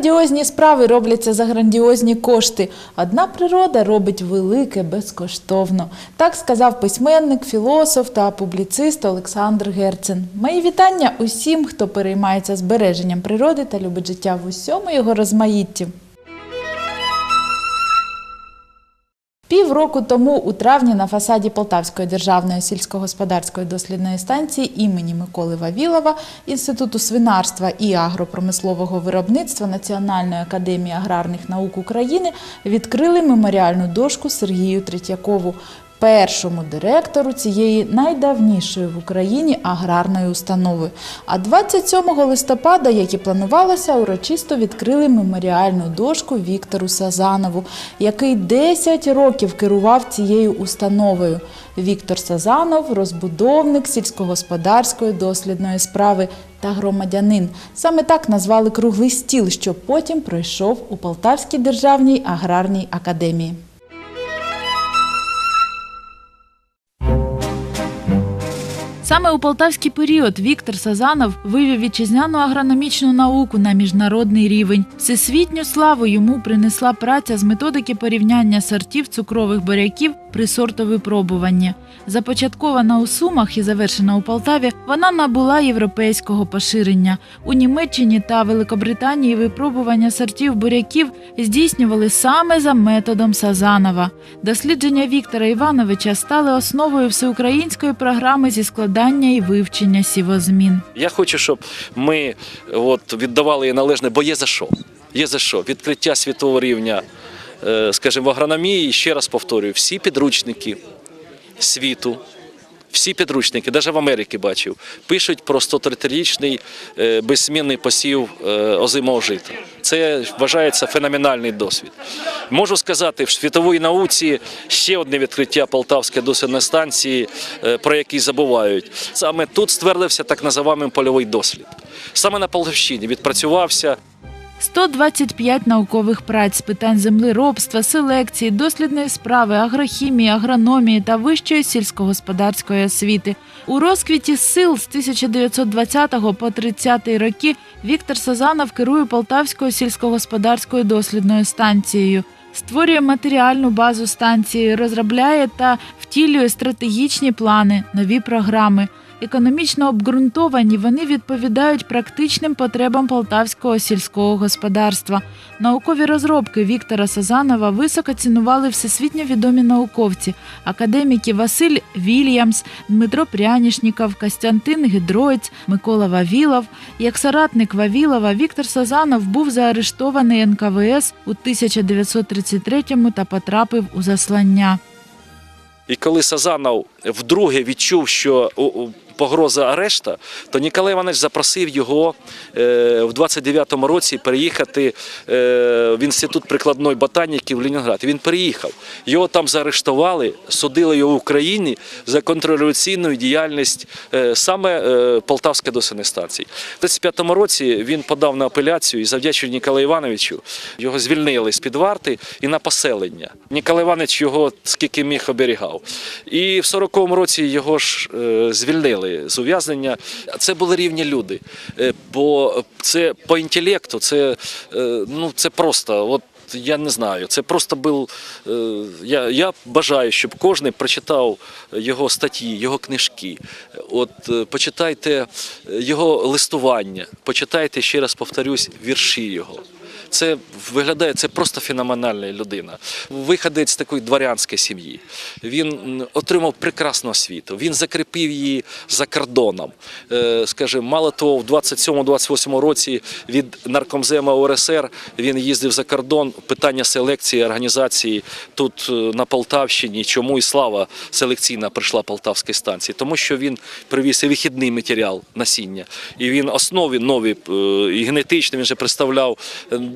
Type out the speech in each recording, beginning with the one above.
Грандіозні справи робляться за грандіозні кошти. Одна природа робить велике безкоштовно. Так сказав письменник, філософ та публіцист Олександр Герцен. Мої вітання усім, хто переймається збереженням природи та любить життя в усьому його розмаїтті. Півроку тому у травні на фасаді Полтавської державної сільськогосподарської дослідної станції імені Миколи Вавілова Інституту свинарства і агропромислового виробництва Національної академії аграрних наук України відкрили меморіальну дошку Сергію Третьякову, першому директору цієї найдавнішої в Україні аграрної установи. А 27 листопада, як і планувалося, урочисто відкрили меморіальну дошку Віктору Сазанову, який 10 років керував цією установою. Віктор Сазанов розбудовник сільськогосподарської дослідної справи та громадянин. Саме так назвали круглий стіл, що потім пройшов у Полтавській державній аграрній академії. Саме у полтавський період Віктор Сазанов вивів вітчизняну агрономічну науку на міжнародний рівень. Всесвітню славу йому принесла праця з методики порівняння сортів цукрових буряків при сортовипробуванні. Започаткована у Сумах і завершена у Полтаві, вона набула європейського поширення. У Німеччині та Великобританії випробування сортів буряків здійснювали саме за методом Сазанова. Дослідження Віктора Івановича стали основою всеукраїнської програми зі складання і вивчення сівозмін. Я хочу, щоб ми от, віддавали їй належне, бо є за що. Є за що. Відкриття світового рівня, е, скажімо, в агрономії, ще раз повторюю, всі підручники світу, всі підручники, навіть в Америці бачив, пишуть про 130-річний е, безсмінний посів е, озимого жита. Це вважається феноменальний досвід. Можу сказати, в світовій науці ще одне відкриття Полтавської дослідної станції, е, про який забувають. Саме тут ствердився так називаємо польовий дослід. Саме на Полтавщині відпрацювався 125 наукових праць з питань землеробства, селекції, дослідної справи, агрохімії, агрономії та вищої сільськогосподарської освіти. У розквіті сил з 1920 по 30 роки Віктор Сазанов керує Полтавською сільськогосподарською дослідною станцією. Створює матеріальну базу станції, розробляє та втілює стратегічні плани, нові програми. Економічно обґрунтовані, вони відповідають практичним потребам полтавського сільського господарства. Наукові розробки Віктора Сазанова високо цінували всесвітньо відомі науковці, академіки Василь Вільямс, Дмитро Прянішніков, Костянтин Гідроєць, Микола Вавілов. Як соратник Вавілова, Віктор Сазанов був заарештований НКВС у 1933-му та потрапив у заслання. І коли Сазанов вдруге відчув, що погроза арешта, то Ніколай Іванович запросив його е, в 29-му році переїхати е, в інститут прикладної ботаніки в Ленінград. Він переїхав. Його там заарештували, судили його в Україні за контрреволюційну діяльність е, саме Полтавської дослідної станції. В 35-му році він подав на апеляцію і завдячуючи Ніколаю Івановичу його звільнили з-під варти і на поселення. Ніколай Іванович його скільки міг оберігав. І в 40-му році його ж е, з ув'язнення. Це були рівні люди. Е, бо це по інтелекту, це, е, ну, це просто. От, я не знаю, це просто був. е, Я, я бажаю, щоб кожен прочитав його статті, його книжки. От почитайте його листування, почитайте ще раз повторюсь, вірші його. Це виглядає це просто феноменальна людина. Виходець такої дворянської сім'ї. Він отримав прекрасну освіту. Він закріпив її за кордоном. Е, Скажімо, мало того, в 27-28 році від наркомзема УРСР він їздив за кордон. Питання селекції, організації тут е, на Полтавщині. Чому і слава селекційна прийшла Полтавській станції? Тому що він привіз і вихідний матеріал насіння, і він основі нові е, і генетичні. Він же представляв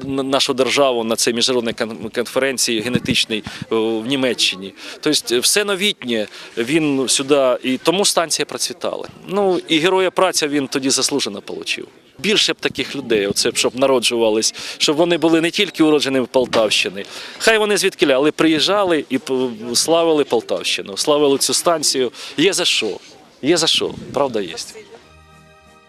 нашу державу на цій міжнародній кон- конференції генетичній е, в Німеччині. Тобто, все новітнє він сюди, і тому станція процвітала. Ну і героя праця він тоді заслужено отримав. Більше б таких людей, оце щоб народжувались, щоб вони були не тільки уродженими Полтавщини. Хай вони звідки, але приїжджали і славили Полтавщину, славили цю станцію. Є за що. Є за що, правда є.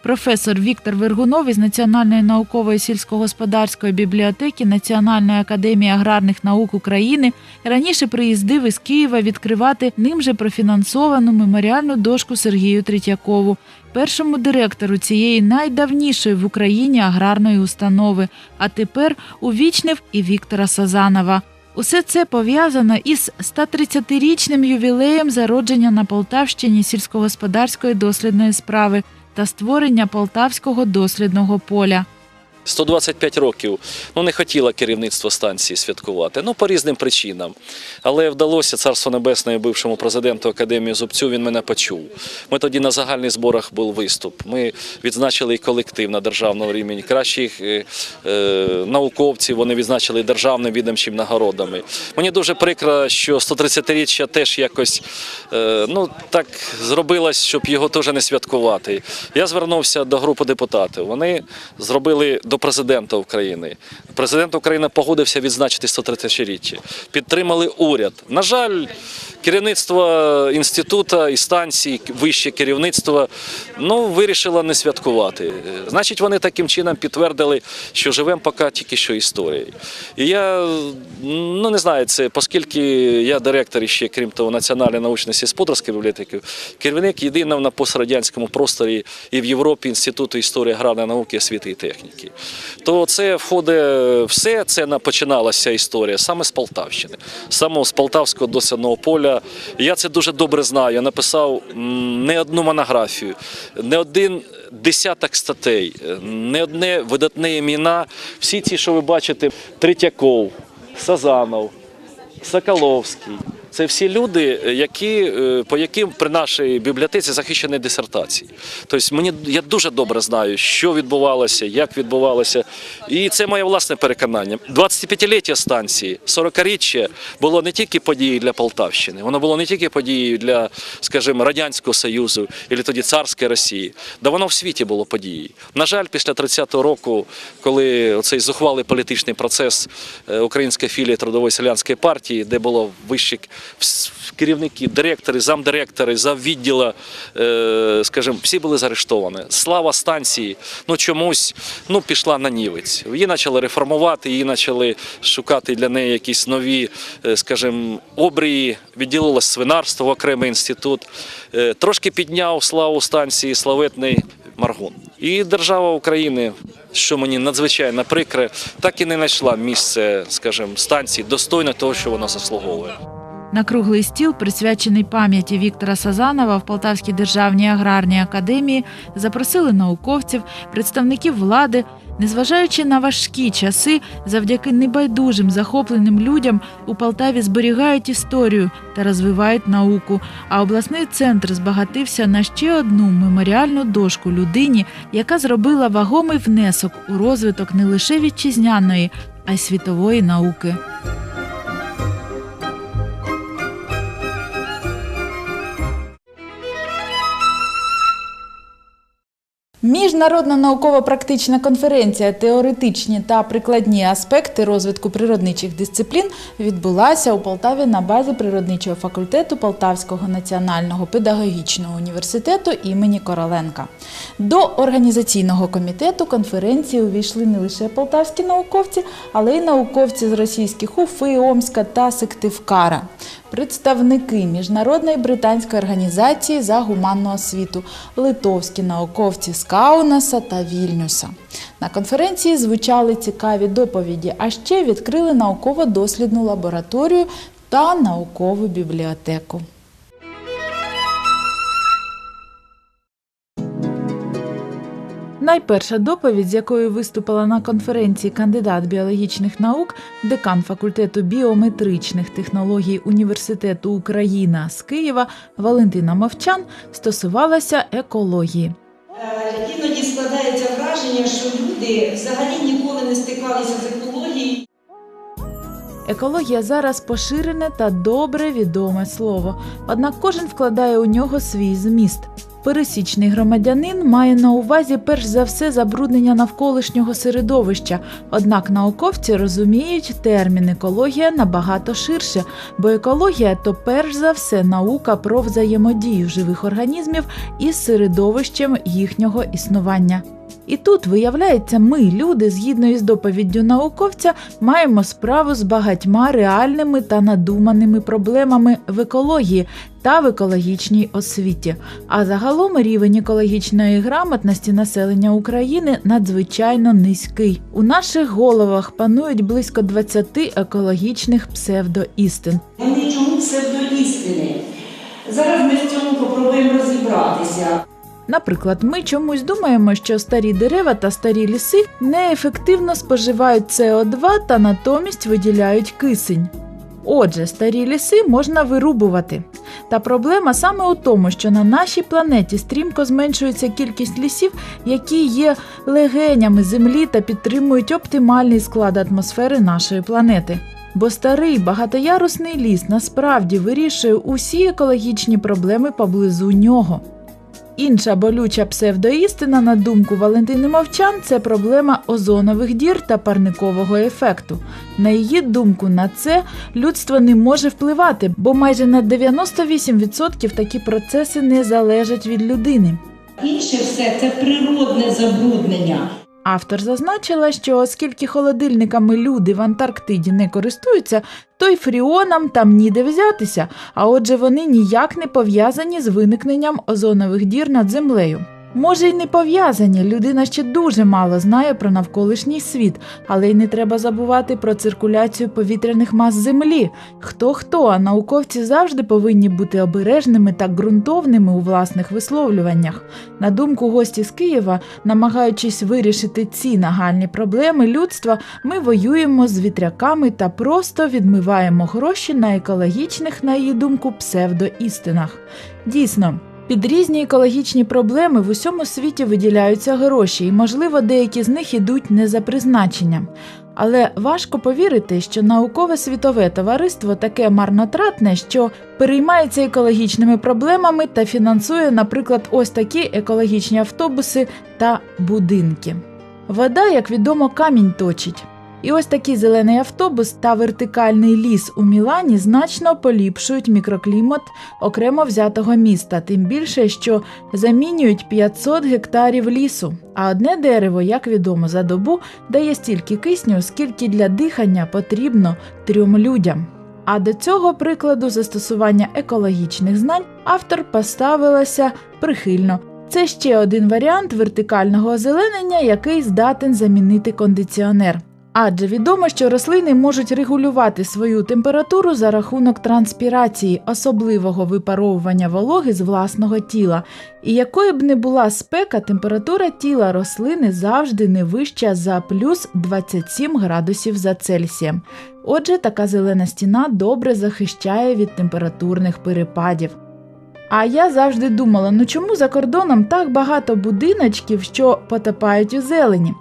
Професор Віктор Вергунов із Національної наукової сільськогосподарської бібліотеки Національної академії аграрних наук України раніше приїздив із Києва відкривати ним же профінансовану меморіальну дошку Сергію Третьякову, першому директору цієї найдавнішої в Україні аграрної установи. А тепер увічнив і Віктора Сазанова. Усе це пов'язано із 130-річним ювілеєм зародження на Полтавщині сільськогосподарської дослідної справи та створення Полтавського дослідного поля. 125 років ну, не хотіло керівництво станції святкувати. Ну, по різним причинам. Але вдалося царство небесне бившому президенту академії Зубцю. Він мене почув. Ми тоді на загальних зборах був виступ. Ми відзначили і колектив на державному рівні. Кращих е, е, науковців вони відзначили державним відомчим нагородами. Мені дуже прикро, що 130-річчя теж якось е, ну, так зробилось, щоб його теж не святкувати. Я звернувся до групи депутатів. Вони зробили до президента України. Президент України погодився відзначити 130-річчя. Підтримали уряд. На жаль, керівництво інституту і станції, вище керівництво, ну, вирішило не святкувати. Значить, вони таким чином підтвердили, що живемо поки тільки що історією. І я ну не знаю, це оскільки я директор ще, крім того, Національної научно сільськогосподарської бібліотеки, керівник єдиного на пострадянському просторі і в Європі інституту історії аграрної науки, освіти і техніки. То це входить все, це починалася історія саме з Полтавщини, саме з Полтавського досвідного поля. Я це дуже добре знаю. Я написав не одну монографію, не один десяток статей, не одне видатне імена. Всі ті, що ви бачите, Третьяков, Сазанов, Соколовський. Це всі люди, які, е, по яким при нашій бібліотеці захищені дисертації. Тобто мені я дуже добре знаю, що відбувалося, як відбувалося. І це моє власне переконання. 25-ліття станції, 40-річчя було не тільки подією для Полтавщини, воно було не тільки подією для, скажімо, Радянського Союзу або тоді царської Росії. Да воно в світі було подією. На жаль, після 30-го року, коли цей зухвалий політичний процес е, української філії трудової селянської партії, де було вищі вс- керівники, директори, замдиректори, заввідділа, е, скажімо, всі були заарештовані. Слава станції, ну чомусь ну, пішла на нівець. Її почали реформувати, її почали шукати для неї якісь нові, е, скажімо, обрії, відділилось свинарство в окремий інститут. Е, Трошки підняв славу станції славетний Маргун. І держава України, що мені надзвичайно прикре, так і не знайшла місце, скажімо, станції достойно того, що вона заслуговує. На круглий стіл, присвячений пам'яті Віктора Сазанова в Полтавській державній аграрній академії, запросили науковців, представників влади. Незважаючи на важкі часи, завдяки небайдужим захопленим людям у Полтаві зберігають історію та розвивають науку. А обласний центр збагатився на ще одну меморіальну дошку людині, яка зробила вагомий внесок у розвиток не лише вітчизняної, а й світової науки. Міжнародна науково-практична конференція Теоретичні та прикладні аспекти розвитку природничих дисциплін відбулася у Полтаві на базі природничого факультету Полтавського національного педагогічного університету імені Короленка. До організаційного комітету конференції увійшли не лише полтавські науковці, але й науковці з російських Уфи, Омська та Сиктивкара представники міжнародної британської організації за гуманну освіту, литовські науковці з Каунаса та Вільнюса. На конференції звучали цікаві доповіді, а ще відкрили науково-дослідну лабораторію та наукову бібліотеку. Найперша доповідь, з якою виступила на конференції кандидат біологічних наук, декан факультету біометричних технологій Університету Україна з Києва Валентина Мовчан, стосувалася екології. Е, Іноді складається враження, що люди взагалі ніколи не стикалися з екологією. Екологія зараз поширене та добре відоме слово, однак кожен вкладає у нього свій зміст. Пересічний громадянин має на увазі перш за все забруднення навколишнього середовища. Однак науковці розуміють термін екологія набагато ширше, бо екологія то перш за все наука про взаємодію живих організмів із середовищем їхнього існування. І тут, виявляється, ми, люди, згідно із доповіддю науковця, маємо справу з багатьма реальними та надуманими проблемами в екології та в екологічній освіті. А загалом рівень екологічної грамотності населення України надзвичайно низький. У наших головах панують близько 20 екологічних псевдоістин. Вони чому псевдоістини? Зараз ми в цьому попробуємо розібратися. Наприклад, ми чомусь думаємо, що старі дерева та старі ліси неефективно споживають СО2 та натомість виділяють кисень. Отже, старі ліси можна вирубувати. Та проблема саме у тому, що на нашій планеті стрімко зменшується кількість лісів, які є легенями землі та підтримують оптимальний склад атмосфери нашої планети. Бо старий багатоярусний ліс насправді вирішує усі екологічні проблеми поблизу нього. Інша болюча псевдоістина, на думку Валентини Мовчан, це проблема озонових дір та парникового ефекту. На її думку, на це людство не може впливати, бо майже на 98% такі процеси не залежать від людини. Інше все це природне забруднення. Автор зазначила, що оскільки холодильниками люди в Антарктиді не користуються, то й фріонам там ніде взятися, а отже вони ніяк не пов'язані з виникненням озонових дір над землею. Може, й не пов'язані, людина ще дуже мало знає про навколишній світ, але й не треба забувати про циркуляцію повітряних мас Землі. Хто хто, а науковці завжди повинні бути обережними та ґрунтовними у власних висловлюваннях. На думку гості з Києва, намагаючись вирішити ці нагальні проблеми людства, ми воюємо з вітряками та просто відмиваємо гроші на екологічних, на її думку, псевдоістинах. Дійсно. Під різні екологічні проблеми в усьому світі виділяються гроші, і, можливо, деякі з них ідуть не за призначенням. Але важко повірити, що наукове світове товариство таке марнотратне, що переймається екологічними проблемами та фінансує, наприклад, ось такі екологічні автобуси та будинки. Вода, як відомо, камінь точить. І ось такий зелений автобус та вертикальний ліс у Мілані значно поліпшують мікроклімат окремо взятого міста, тим більше, що замінюють 500 гектарів лісу. А одне дерево, як відомо, за добу дає стільки кисню, скільки для дихання потрібно трьом людям. А до цього прикладу застосування екологічних знань автор поставилася прихильно. Це ще один варіант вертикального озеленення, який здатен замінити кондиціонер. Адже відомо, що рослини можуть регулювати свою температуру за рахунок транспірації, особливого випаровування вологи з власного тіла. І якою б не була спека, температура тіла рослини завжди не вища за плюс 27 градусів за Цельсієм. Отже, така зелена стіна добре захищає від температурних перепадів. А я завжди думала, ну чому за кордоном так багато будиночків, що потопають у зелені?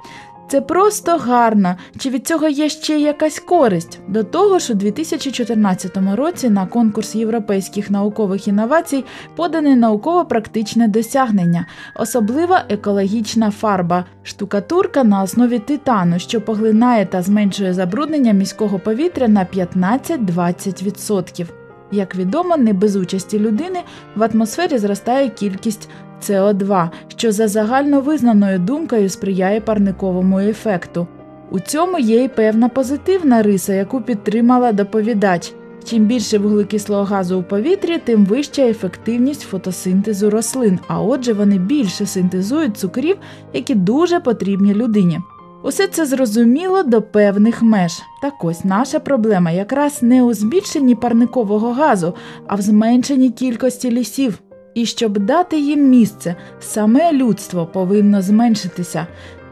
Це просто гарно. Чи від цього є ще якась користь? До того ж, у 2014 році на конкурс європейських наукових інновацій подане науково-практичне досягнення, особлива екологічна фарба, штукатурка на основі титану, що поглинає та зменшує забруднення міського повітря на 15-20%. Як відомо, не без участі людини в атмосфері зростає кількість СО2, що за загальновизнаною думкою сприяє парниковому ефекту. У цьому є й певна позитивна риса, яку підтримала доповідач. Чим більше вуглекислого газу у повітрі, тим вища ефективність фотосинтезу рослин, а отже, вони більше синтезують цукрів, які дуже потрібні людині. Усе це зрозуміло до певних меж. Так ось наша проблема якраз не у збільшенні парникового газу, а в зменшенні кількості лісів. І щоб дати їм місце, саме людство повинно зменшитися.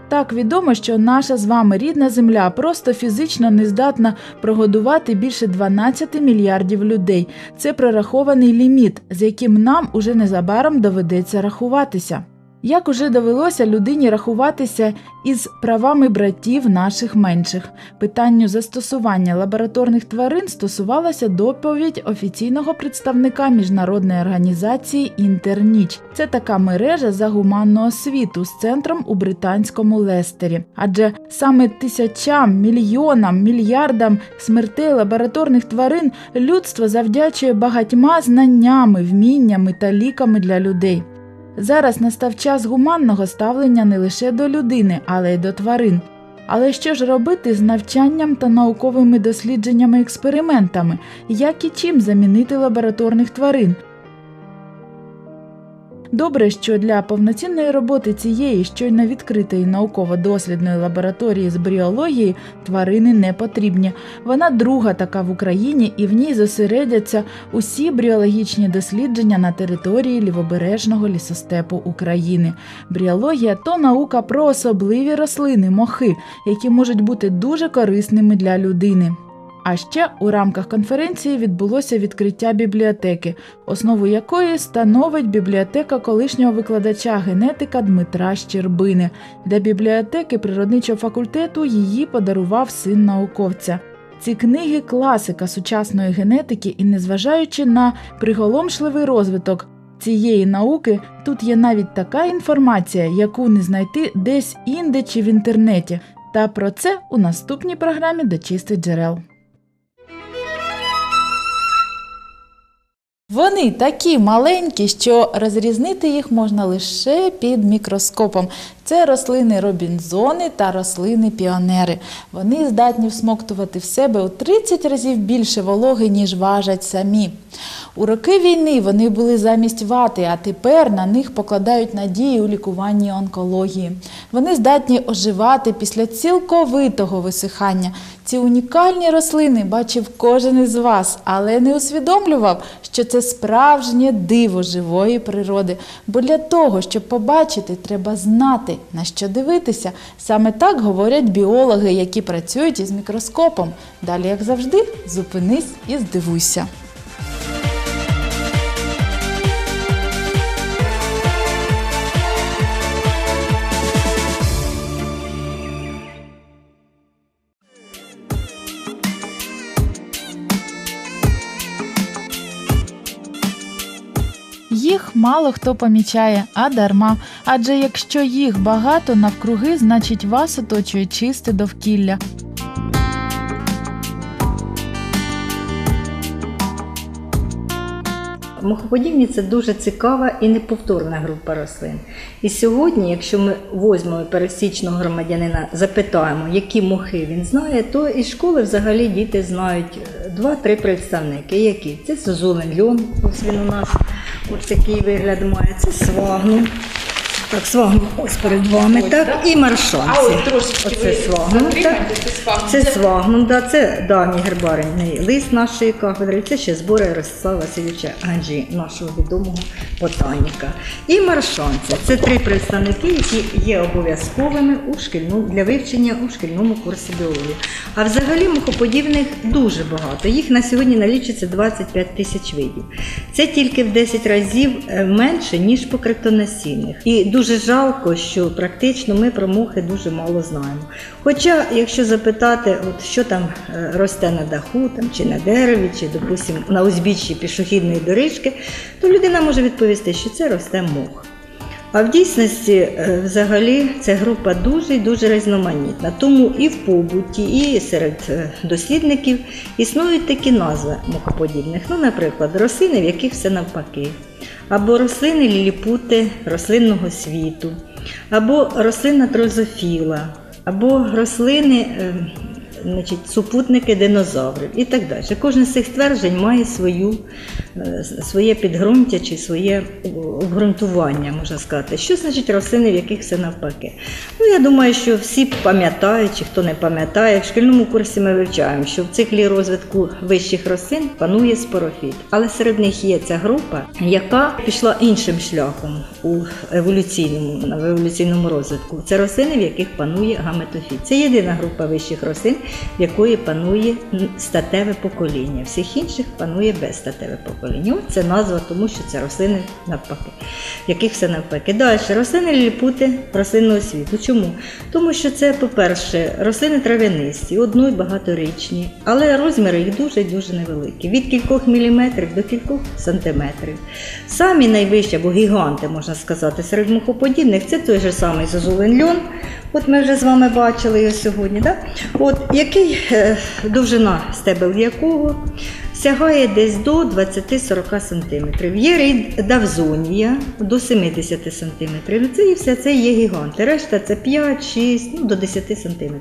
Так відомо, що наша з вами рідна земля просто фізично не здатна прогодувати більше 12 мільярдів людей. Це прорахований ліміт, з яким нам уже незабаром доведеться рахуватися. Як уже довелося людині рахуватися із правами братів наших менших, питанню застосування лабораторних тварин стосувалася доповідь офіційного представника міжнародної організації Інтерніч. Це така мережа за гуманну освіту з центром у британському Лестері. Адже саме тисячам, мільйонам, мільярдам смертей лабораторних тварин людство завдячує багатьма знаннями, вміннями та ліками для людей. Зараз настав час гуманного ставлення не лише до людини, але й до тварин. Але що ж робити з навчанням та науковими дослідженнями експериментами, як і чим замінити лабораторних тварин? Добре, що для повноцінної роботи цієї щойно відкритої науково-дослідної лабораторії з бріології тварини не потрібні. Вона друга така в Україні, і в ній зосередяться усі бріологічні дослідження на території лівобережного лісостепу України. Бріологія то наука про особливі рослини, мохи, які можуть бути дуже корисними для людини. А ще у рамках конференції відбулося відкриття бібліотеки, основу якої становить бібліотека колишнього викладача генетика Дмитра Щербини. Для бібліотеки природничого факультету її подарував син науковця. Ці книги класика сучасної генетики, і незважаючи на приголомшливий розвиток цієї науки, тут є навіть така інформація, яку не знайти десь інде чи в інтернеті. Та про це у наступній програмі до чистих джерел. Вони такі маленькі, що розрізнити їх можна лише під мікроскопом. Це рослини робінзони та рослини піонери. Вони здатні всмоктувати в себе у 30 разів більше вологи, ніж важать самі. У роки війни вони були замість вати, а тепер на них покладають надії у лікуванні онкології. Вони здатні оживати після цілковитого висихання. Ці унікальні рослини бачив кожен із вас, але не усвідомлював, що це справжнє диво живої природи. Бо для того, щоб побачити, треба знати, на що дивитися. Саме так говорять біологи, які працюють із мікроскопом. Далі, як завжди, зупинись і здивуйся. Їх мало хто помічає, а дарма. Адже якщо їх багато навкруги, значить вас оточує чисте довкілля. Мохоподібні це дуже цікава і неповторна група рослин. І сьогодні, якщо ми возьмемо пересічного громадянина, запитаємо, які мохи він знає, то із школи взагалі діти знають е, два-три представники. Які? Це созулин льон, ось він у нас ось такий вигляд має. Це свагну. Так, ось перед вами, так, і маршанці. Оце так. Це свагнум, да, це давній гербарний лист нашої кафедри, це ще збори Ростислава Васильовича Ганджі, нашого відомого ботаніка. І маршанці. Це три представники, які є обов'язковими у шкільну, для вивчення у шкільному курсі біології. А взагалі мухоподібних дуже багато. Їх на сьогодні налічується 25 тисяч видів. Це тільки в 10 разів е, менше, ніж по кректонасінних. І дуже жалко, що практично ми про мухи дуже мало знаємо. Хоча, якщо запитати, от що там е, росте на даху, там, чи на дереві, чи, допустим, на узбіччі пішохідної доріжки, то людина може відповісти, що це росте мох. А в дійсності, е, взагалі, ця група дуже і дуже різноманітна. Тому і в побуті, і серед е, дослідників існують такі назви мухоподібних. Ну, наприклад, рослини, в яких все навпаки, або рослини ліліпути рослинного світу, або рослина трозофіла, або рослини. Значить, супутники динозаврів і так далі. Кожне з цих стверджень має свою, е, своє підґрунтя чи своє обґрунтування, можна сказати. Що значить рослини, в яких все навпаки? Ну, я думаю, що всі пам'ятають, чи хто не пам'ятає, в шкільному курсі ми вивчаємо, що в циклі розвитку вищих рослин панує спорофіт. Але серед них є ця група, яка пішла іншим шляхом у еволюційному, в еволюційному розвитку. Це рослини, в яких панує гаметофіт. Це єдина група вищих рослин, в якої панує статеве покоління. Всіх інших панує безстатеве покоління. От це назва, тому що це рослини навпаки, в яких все навпаки. Далі рослини ліліпути рослинного світу. Чому? Тому що це, по-перше, рослини трав'янисті, одно- і багаторічні, але розміри їх дуже-дуже невеликі. Від кількох міліметрів до кількох сантиметрів. Самі найвищі або гіганти, можна сказати, серед мухоподібних це той же самий зозулин льон. От ми вже з вами бачили його сьогодні. Да? От, який е, довжина стебел якого сягає десь до 20-40 см. Є рід Давзонія до 70 см. Це і все це є гіганти. Решта це 5-6 ну, до 10 см.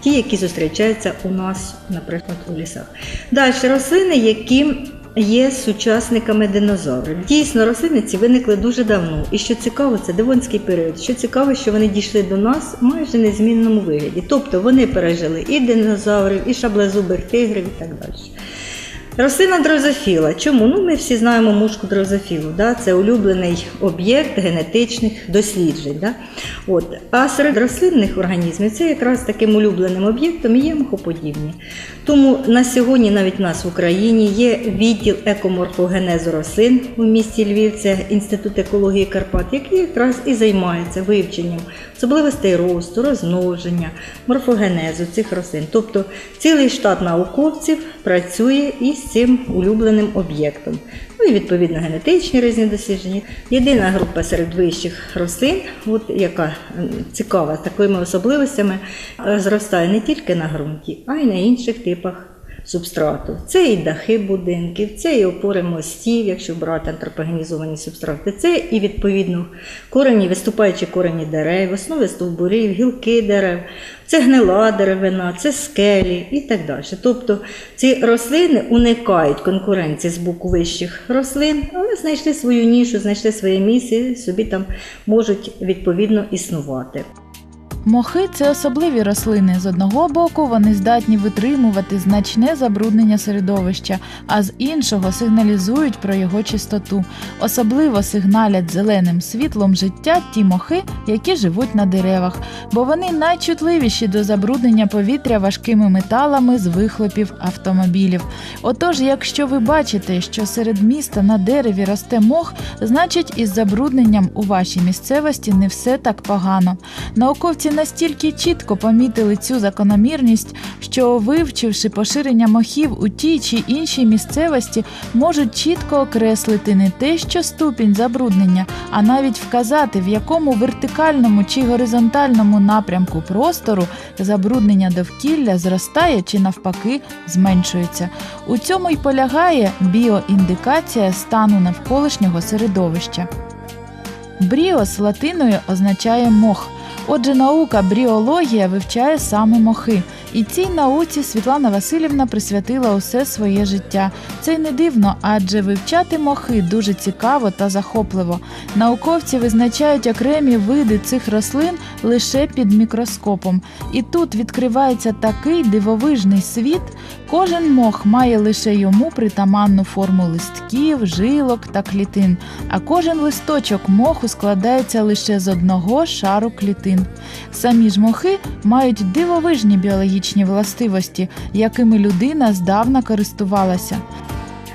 Ті, які зустрічаються у нас, наприклад, у лісах. Далі рослини, які є сучасниками динозаврів. Дійсно, рослини ці виникли дуже давно. І що цікаво, це девонський період. Що цікаво, що вони дійшли до нас майже незмінному вигляді. Тобто вони пережили і динозаврів, і шаблезубих тигрів, і так далі. Рослина дрозофіла. Чому? Ну, ми всі знаємо мушку дрозофілу. Да? Це улюблений об'єкт генетичних досліджень. Да? От. А серед рослинних організмів це якраз таким улюбленим об'єктом і є мухоподібні. Тому на сьогодні навіть в нас в Україні є відділ екоморфогенезу рослин у місті Львів, це Інститут екології Карпат, який якраз і займається вивченням особливостей росту, розмноження, морфогенезу цих рослин. Тобто цілий штат науковців працює із цим улюбленим об'єктом. Ну і відповідно генетичні різні дослідження. Єдина група серед вищих рослин, от, яка цікава з такими особливостями, е, зростає не тільки на ґрунті, а й на інших типах субстрату. Це і дахи будинків, це і опори мостів, якщо брати антропогенізовані субстрати, це і відповідно корені, виступаючі корені дерев, основи стовбурів, гілки дерев, це гнила деревина, це скелі і так далі. Тобто ці рослини уникають конкуренції з боку вищих рослин, але знайшли свою нішу, знайшли своє місце, собі там можуть відповідно існувати. Мохи це особливі рослини. З одного боку вони здатні витримувати значне забруднення середовища, а з іншого сигналізують про його чистоту. Особливо сигналять зеленим світлом життя ті мохи, які живуть на деревах, бо вони найчутливіші до забруднення повітря важкими металами з вихлопів автомобілів. Отож, якщо ви бачите, що серед міста на дереві росте мох, значить із забрудненням у вашій місцевості не все так погано. Науковці настільки чітко помітили цю закономірність, що, вивчивши поширення мохів у тій чи іншій місцевості, можуть чітко окреслити не те, що ступінь забруднення, а навіть вказати, в якому вертикальному чи горизонтальному напрямку простору забруднення довкілля зростає чи навпаки зменшується. У цьому й полягає біоіндикація стану навколишнього середовища. Бріос латиною означає мох. Отже, наука бріологія вивчає саме мохи. І цій науці Світлана Васильівна присвятила усе своє життя. Це й не дивно, адже вивчати мохи дуже цікаво та захопливо. Науковці визначають окремі види цих рослин лише під мікроскопом. І тут відкривається такий дивовижний світ. Кожен мох має лише йому притаманну форму листків, жилок та клітин, а кожен листочок моху складається лише з одного шару клітин. Самі ж мохи мають дивовижні біологічні властивості, якими людина здавна користувалася.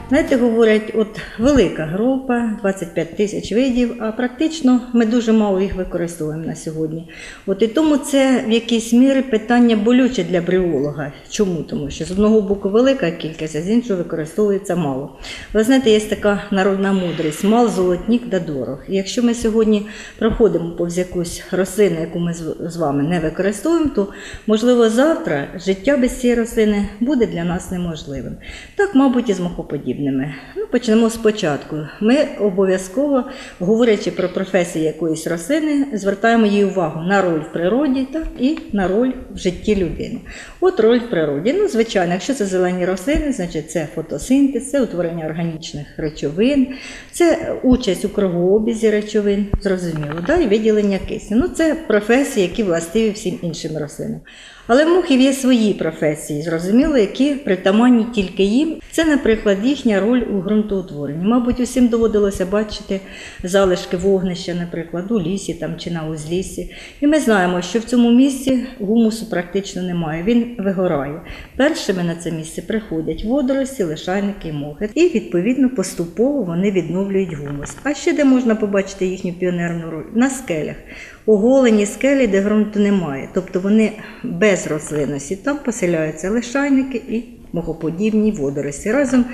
Знаєте, говорять, от велика група, 25 тисяч видів, а практично ми дуже мало їх використовуємо на сьогодні. От і тому це в якійсь мірі питання болюче для бріолога. Чому? Тому що з одного боку велика кількість, а з іншого використовується мало. Ви знаєте, є така народна мудрість: мал, золотнік да дорог. І якщо ми сьогодні проходимо повз якусь рослину, яку ми з- вами не використовуємо, то можливо завтра життя без цієї рослини буде для нас неможливим. Так, мабуть, і з мохоподібними. Ну, почнемо спочатку. Ми обов'язково, говорячи про професію якоїсь рослини, звертаємо її увагу на роль в природі та і на роль в житті людини. От роль в природі. Ну, звичайно, якщо це зелені рослини, значить це фотосинтез, це утворення органічних речовин, це участь у кровообізі речовин, зрозуміло, да, і виділення кисню. Ну, це професії, які властиві всім іншим рослинам. Але в мухів є свої професії, зрозуміло, які притаманні тільки їм. Це, наприклад, їхня роль у ґрунтоутворенні. Мабуть, усім доводилося бачити залишки вогнища, наприклад, у лісі там, чи на узліссі. І ми знаємо, що в цьому місці гумусу практично немає, він вигорає. Першими на це місце приходять водорості, лишайники і мохи. І, відповідно, поступово вони відновлюють гумус. А ще де можна побачити їхню піонерну роль? На скелях. Оголені скелі, де ґрунту немає, тобто вони без рослинності. Там поселяються лишайники і мохоподібні водорості. Разом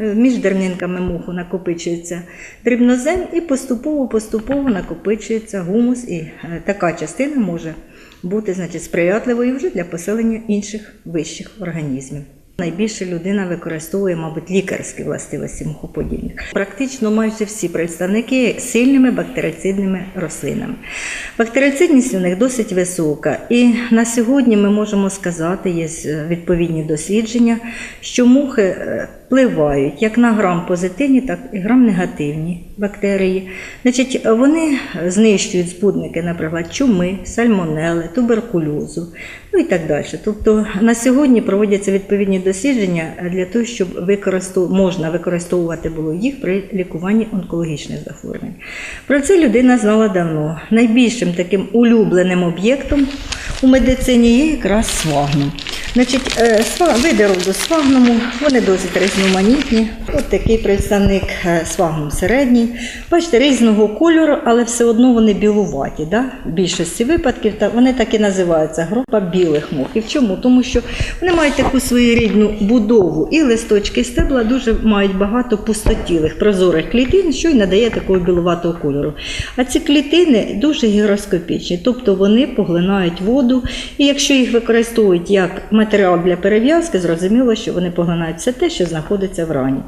е, між дернинками моху накопичується дрібнозем і поступово-поступово накопичується гумус, і е, така частина може бути значить, сприятливою вже для поселення інших вищих організмів. Найбільше людина використовує, мабуть, лікарські властивості мухоподібних. Практично майже всі представники є сильними бактерицидними рослинами. Бактерицидність у них досить висока, і на сьогодні ми можемо сказати, є е, відповідні дослідження, що мухи е, впливають як на грам позитивні, так і грам негативні бактерії. Значить, вони знищують збудники, наприклад, чуми, сальмонели, туберкульозу, ну і так далі. Тобто на сьогодні проводяться відповідні дослідження для того, щоб використов... можна використовувати було їх при лікуванні онкологічних захворювань. Про це людина знала давно. Найбільшим таким улюбленим об'єктом у медицині є якраз свагнум. Значить, е, види роду свагнуму, вони досить різноманітні. От такий представник е, свагнум середній. Бачите, різного кольору, але все одно вони білуваті. Да? В більшості випадків вони так і називаються група білих мохів. Чому? Тому що вони мають таку своєрідну будову, і листочки стебла дуже мають багато пустотілих, прозорих клітин, що й надає такого білуватого кольору. А ці клітини дуже гігроскопічні, тобто вони поглинають воду, і якщо їх використовують як матеріал для перев'язки, зрозуміло, що вони поглинають все те, що знаходиться в рані.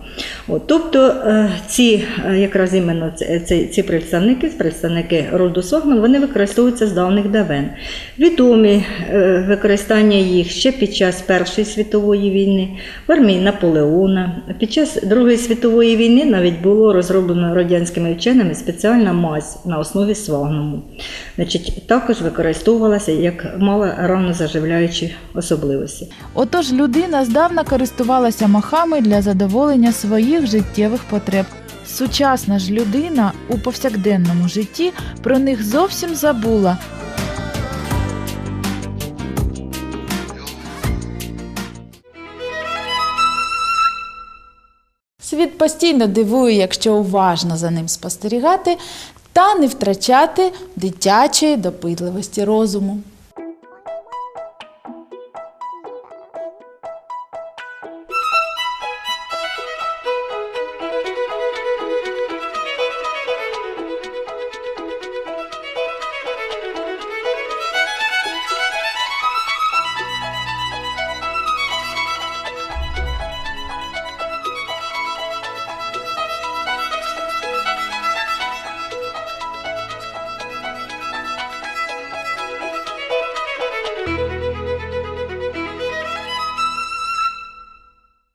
От, тобто е, ці е, якраз іменно ці, ці, ці представники, представники роду Согман, вони використовуються з давних давен. Відомі е, використання їх ще під час Першої світової війни, в армії Наполеона. Під час Другої світової війни навіть було розроблено радянськими вченими спеціальна мазь на основі свагнуму. Значить, також використовувалася як мала ранозаживляючі особливості. Отож, людина здавна користувалася махами для задоволення своїх життєвих потреб. Сучасна ж людина у повсякденному житті про них зовсім забула. Світ постійно дивує, якщо уважно за ним спостерігати та не втрачати дитячої допитливості розуму.